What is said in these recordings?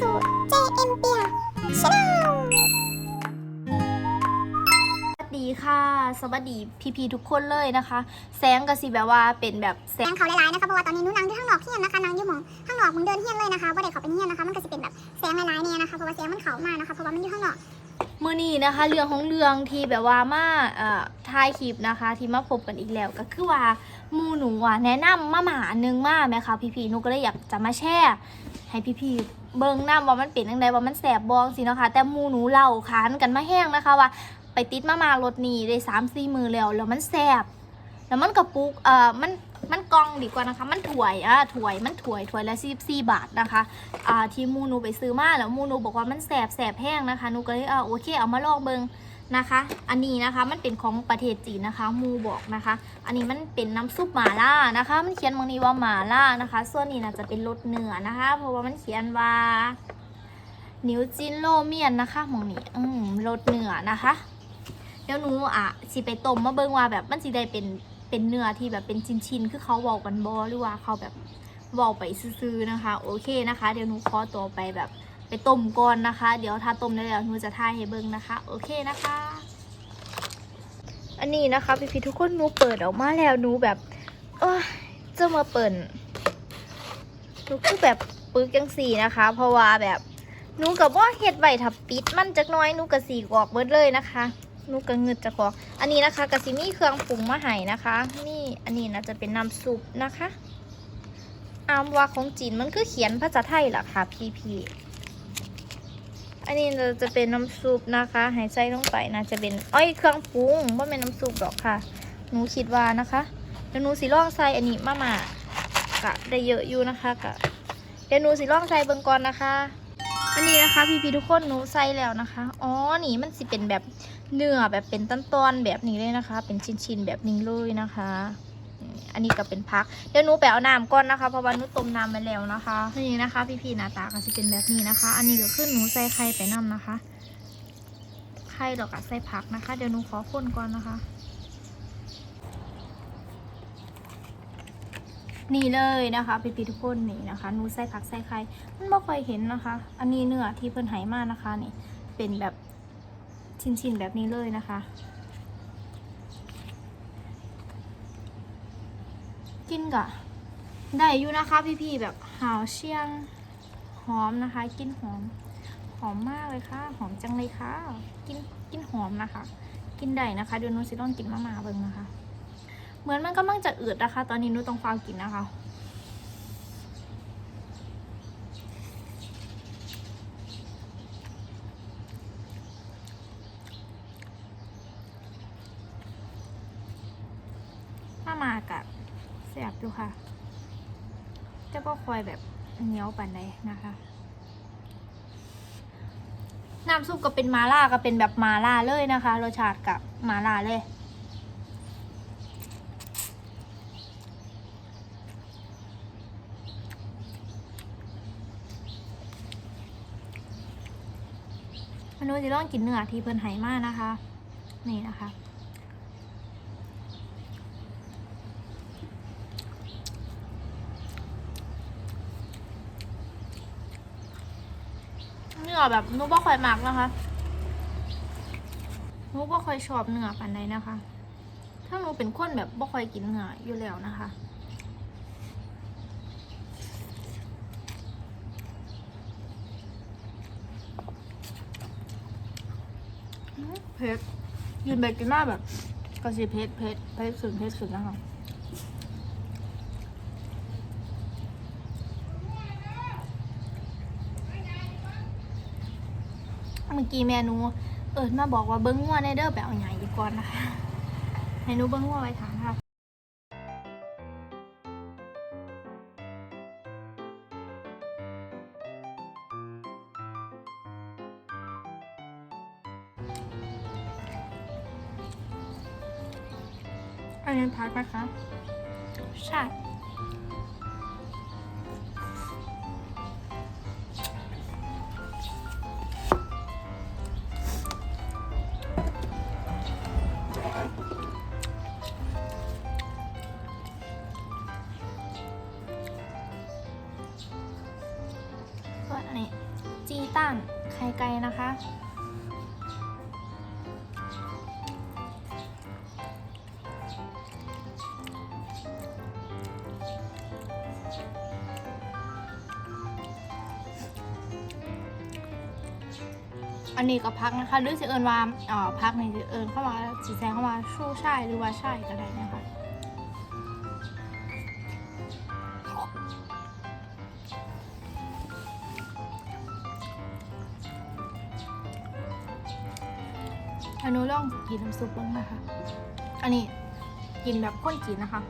สู่ JM เปียชาแนลสวัสดีค่ะ สวัสดีพี่ๆทุกคนเลยนะคะ แสงก็สิแบบว่าเป็นแบบแสแสงงเขาหลายๆนะคะเพราะว่าตอนนี้หนู้นางอยู่ข้างนอกเฮียนนะคะนางอยู่หมองข้างนอกมึงเดินเฮียนเลยนะคะว่าเด็กเขาเป็นเฮียนนะคะ มันก็จะเป็นแบบแสงหลายๆเนี่ยนะคะเพราะว่าแสงมันเขามากนะคะเพราะว่ามันอยู่ข้างนอกมือนี้นะคะเรื่องของเรื่องที่แบบว่ามาเอ่อถ่ายคลิปนะคะ ที่มาพบกันอีกแล้วก็คือว่าหมูหนูอะแนะนำมาหมาอันนึงมาไหมคะพี่ๆหนูก็เลยอยากจะมาแชร์ ให้พี่ๆเบิ่งน้ำว่ามันเป็นยังไงว่ามันแสบบองสิเนาะคะแต่มูหนูเล่าขานกันมาแห้งนะคะว่าไปติดมามารถนี่ได้สามสี่มือแล้วแล้วมันแสบแล้วมันกระปุกเอ่อมันมันกองดีกว่านะคะ มันถวยอะถวย มันถวย ถวยละสิบสี่บาทนะคะ อ่า ที่มูหนูไปซื้อมาแล้วมูหนูบอกว่ามันแสบแสบแห้งนะคะหนูก็เลยอ่าโอเค เอามาลองเบิง นะคะ อันนี้นะคะมันเป็นของประเทศจีนนะคะมูบอกนะคะ อันนี้มันเป็นน้ำซุปหมาล่านะคะ มันเขียนบางนี้ว่าหมาล่านะคะ ส่วนนี้น่าจะเป็นรสเนื้อนะคะ เพราะว่ามันเขียนว่านิวจินโลเมียนนะคะมองนี้อืมรสเนื้อนะคะ เดี๋ยวหนูอะสิไปต้มมาเบิ่งว่าแบบมันสิได้เป็นเป็นเนื้อที่แบบเป็นชิ้นๆคือเขาเว้ากันบอหรือว่าเขาแบบเว้าไปซื่อๆนะคะ โอเคนะคะ เดี๋ยวหนูขอตัวไปแบบ ไปต้มก่อนนะคะ เดี๋ยวถ้าต้มได้แล้วหนูจะถ่ายให้เบิ่งนะคะ โอเคนะคะ อันนี้นะคะพี่ๆทุกคนหนูเปิดออกมาแล้วหนูแบบเออจะมาเปิดหนูคือแบบปึกจังสีนะคะ เพราะว่าแบบหนูกับว่าเฮ็ดไว้ถ้าปิดมันจักน้อยหนูก็สีกออกเบิดเลยนะคะหนูกระเงึดจะบอกอันนี้นะคะกะซิมีเครื่องปรุงมาให้นะคะ นี่อันนี้นะจะเป็นน้ำซุปนะคะอามว่าของจีนมันคือเขียนภาษาไทยล่ะคะพี่พี่ อันนี้เราจะเป็นน้ำซุปนะคะให้ใส่ลงไปนะจะเป็นอ้อยเครื่องปรุงว่าเป็นน้ำซุปหรอกค่ะ หนูคิดว่านะคะเดี๋ยวหนูสิลองใส่อันนี้มามากะได้เยอะอยู่นะคะกะเดี๋ยวหนูสิลองใส่เบิ่งก่อนนะคะ อันนี้นะคะ พี่พี่ๆทุกคนหนูใส่แล้วนะคะ อ๋อนี่มันสิเป็นแบบเนื้อแบบเป็นต้นๆแบบนี้เลยนะคะ เป็นชิ้นๆแบบนี้เลยนะคะ อันนี้ก็เป็นพัก เดี๋ยวหนูไปเอาน้ำก่อนนะคะ เพราะว่าหนูต้มน้ำไปแล้วนะคะ นี่นะคะ พี่พี่ๆหน้าตาก็จะเป็นแบบนี้นะคะ อันนี้ก็คือหนูใส่ไข่ไปน้ำนะคะ ไข่ดอกกับใส่ผักนะคะ เดี๋ยวหนูขอคนก่อนนะคะ นี่เลยนะคะพี่พี่ๆทุกคนนี่นะคะหนูใส่ผักใส่ไข่ มันไม่ค่อยเห็นนะคะ อันนี้เนื้อที่เพิ่นไหมานะคะนี่ เป็นแบบชิ้นๆแบบนี้เลยนะคะ กินกะได้อยู่นะคะพี่ๆแบบหาวเชียงหอมนะคะ กินหอม หอมมากเลยค่ะ หอมจังเลยค่ะ กินกินหอมนะคะ กินได้นะคะเดี๋ยวนุ้ซิลองกินมามาเบิ่งนะคะ เหมือนมันก็มั่งจะอืดนะคะ ตอนนี้นุ้ต้องฟาวกินนะคะ มามากะแสบอยู่ ค่ะ จะก็คอยแบบเหนียวปันใดนะคะน้ำซุปก็เป็นมาล่าก็เป็นแบบมาล่าเลยนะคะรสชาติกับมาล่าเลยมนุษย์จะต้องกินเนื้อที่เพิ่นไหมากนะคะ นี่นะคะ เนื้อแบบหนูบ่ค่อยมักนะคะหนูบ่ค่อยชอบเนื้อปานใดนะคะ ถ้าหนูเป็นคนแบบบ่ค่อยกินเนื้ออยู่แล้วนะคะเผ็ดยืนไปกินหน้าแบบก็สิเผ็ดเผ็ดเผ็ดสุดเผ็ดสุดนะคะ เมื่อกี้เมนูเอิดมาบอกว่าเบิ้งงัวในเด้อไปเอาใหญ่ดีก่อนนะคะให้นูเบิ้งงัวไว้ทานค่ะอันนี้พักนะคะใช่ วนนี้จีตันไข่ไก่นะคะ อันนี้ก็พักนะคะหรือจะเอินว่าอ่อพักในจะเอินเข้ามาสีแซงเข้ามาชู้ใช่หรือว่าใช่ก็ได้นะคะ อันนู้นลองกินน้ำซุปบ้างนะคะ อันนี้กินแบบข้นกินนะคะ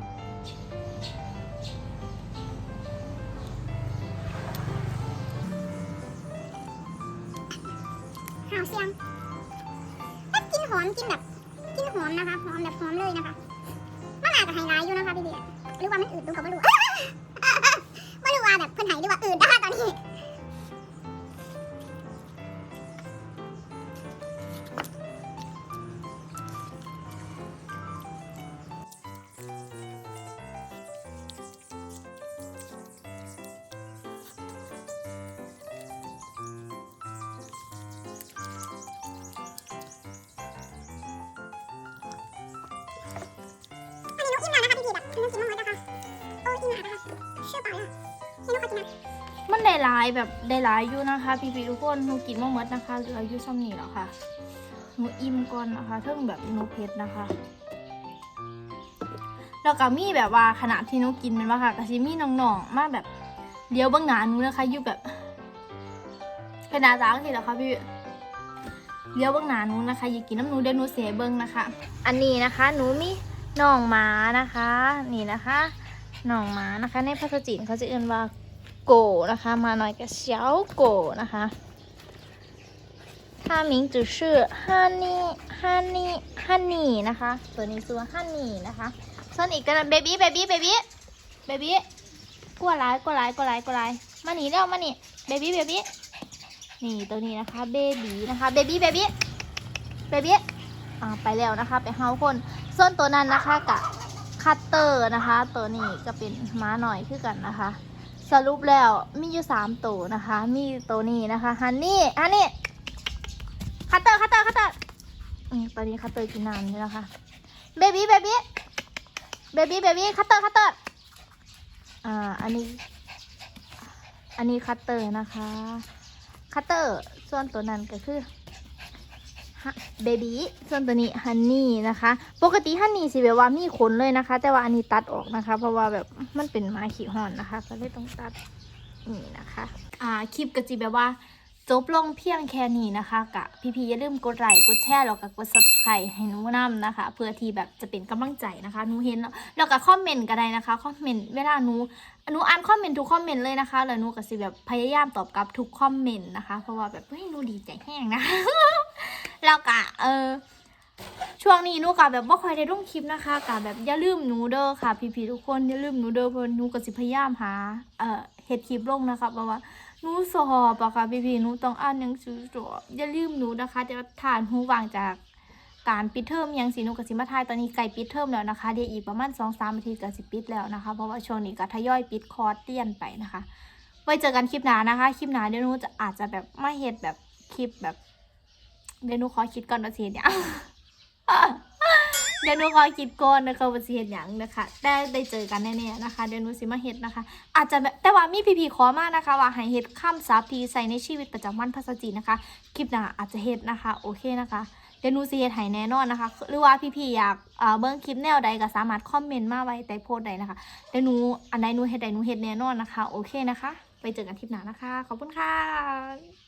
หาวเสียงแต่กินหอมกินแบบ กินหอมนะคะ หอมแบบหอมเลยนะคะมันอาจจะไฮไลท์อยู่นะคะพี่เบียร์หรือว่ามันอืดดูกับไม่รู้ไม่รู้ว่าแบบเพิ่นไหหรือว่าอืดนะคะตอนนี้ มันได้หลายแบบได้หลายอยู่นะคะพี่พี่ๆทุกคนหนูกินมาหมดนะคะเหลืออยู่ซ้ำนี่แล้วค่ะหนูอิ่มก่อนนะคะเท่งแบบหนูเผ็ดนะคะแล้วก็มีแบบว่าขณะที่หนูกินแมันว่าค่ะก็สิมีน้องๆมาแบบเลี้ยวเบื้องหน้าหนูนะคะอยู่แบบขนาดจ้างสิแล้วค่ะพี่เลี้ยวเบื้องหน้าหนูนะคะอย่ากินน้ำหนูเดี๋ยวหนูเสียเบื้องนะคะ อันนี้นะคะหนูมีน้องหมานะคะ นี่นะคะ น้องหมานะคะ ในภาษาจีนเขาจะเอ่นว่า โกนะคะมาหน่อยกับเฉียวโกนะคะ它名字是 honey honey honey นะคะ ตัวนี้ชื่อว่า honey นะคะส่วนอีกก็เบบี้เบบี้เบบี้เบบี้กลัวร้ายกลัวร้ายกลัวร้ายกลัวร้ายมาหนีแล้วมาหนีเบบี้เบบี้นี่ตัวนี้นะคะเบบี้นะคะเบบี้เบบี้เบบี้อ่าไปแล้วนะคะ ไปเฮาคน ส่วนตัวนั้นนะคะกับ คัตเตอร์นะคะ ตัวนี้ก็เป็นม้าหน่อยคือกันนะคะ สรุปแล้วมีอยู่สามตัวนะคะ มีตัวนี้นะคะฮันนี่ฮันนี่คัตเตอร์คัตเตอร์คัตเตอร์ตอนนี้คัตเตอร์กินน้ำอยู่นะคะเบบี้เบบี้เบบี้เบบี้คัตเตอร์คัตเตอร์อ่าอันนี้ อันนี้คัตเตอร์นะคะ คัตเตอร์ส่วนตัวนั้นก็คือ เบบี้ส่วนตัวนี้ฮันนี่นะคะ ปกติฮันนี่สิแบบว่ามีขนเลยนะคะ แต่ว่าอันนี้ตัดออกนะคะ เพราะว่าแบบมันเป็นไม้ขี้ห่อนนะคะ ก็เลยต้องตัดนี่นะคะ อ่าคลิปก็จีแบบว่าจบลงเพียงแค่นี้นะคะกะพี่ๆอย่าลืมกดไลค์กดแชร์แล้วก็กด subscribe ให้หนูนำนะคะ เพื่อที่แบบจะเป็นกำลังใจนะคะหนูเห็นแล้วแล้วก็คอมเมนต์ก็ได้นะคะคอมเมนต์เวลาหนูหนูอ่านคอมเมนต์ทุกคอมเมนต์เลยนะคะแล้วหนูก็สิแบบพยายามตอบกลับทุกคอมเมนต์นะคะ เพราะว่าแบบเฮ้ยหนูดีใจแห้งนะ แล้วก็เออช่วงนี้หนูกับแบบว่าคอยได้ลงคลิปนะคะกับแบบอย่าลืมหนูเด้อค่ะ พี่ๆทุกคนอย่าลืมหนูเด้อเพราะหนูก็สิพยายามหาเอ่อเฮ็ดคลิปลงนะคะเพราะว่าหนูสอบอะค่ะพี่ๆหนูต้องอ่านหนังสือสอบอย่าลืมหนูนะคะจะทานหูวางจากการปิดเทอมยังสิหนูก็สิมาทายตอนนี้ใกล้ปิดเทอมแล้วนะคะเดี๋ยวอีกประมาณ2องสามนาทีก็สิปิดแล้วนะคะ เพราะว่าช่วงนี้ก็ทยอยปิดคอร์สเรียนไปนะคะ ไว้เจอกันคลิปหน้านะคะ คลิปหน้าเดี๋ยวหนูจะอาจจะแบบไม่เฮ็ดแบบคลิปแบบ เดี๋ยวหนูขอคิดก่อนว่าสิเฮ็ดหยังเดี๋ยวหนูขอคิดก่อนนะคะว่าสิเฮ็ดหยังนะคะ ได้ได้เจอกันแน่ๆนะคะ เดี๋ยวหนูสิมาเฮ็ดนะคะ อาจจะแบบแต่ว่ามีพี่ๆขอมานะคะ ว่าให้เฮ็ดคำศัพท์ที่ใส่ในชีวิตประจำวันภาษาจีนนะคะ คลิปหน้าอาจจะเฮ็ดนะคะ โอเคนะคะเดี๋ยวหนูสิเฮ็ดให้แน่นอนนะคะ หรือว่าพี่ๆอยากเอ่อเบิ่งคลิปแนวใดก็สามารถคอมเมนต์มาไว้ใต้โพสต์ใดนะคะเดี๋ยวหนูอันใดหนูเฮ็ดใดหนูเฮ็ดแน่นอนนะคะ โอเคนะคะ ไปเจอกันคลิปหน้านะคะ ขอบคุณค่ะ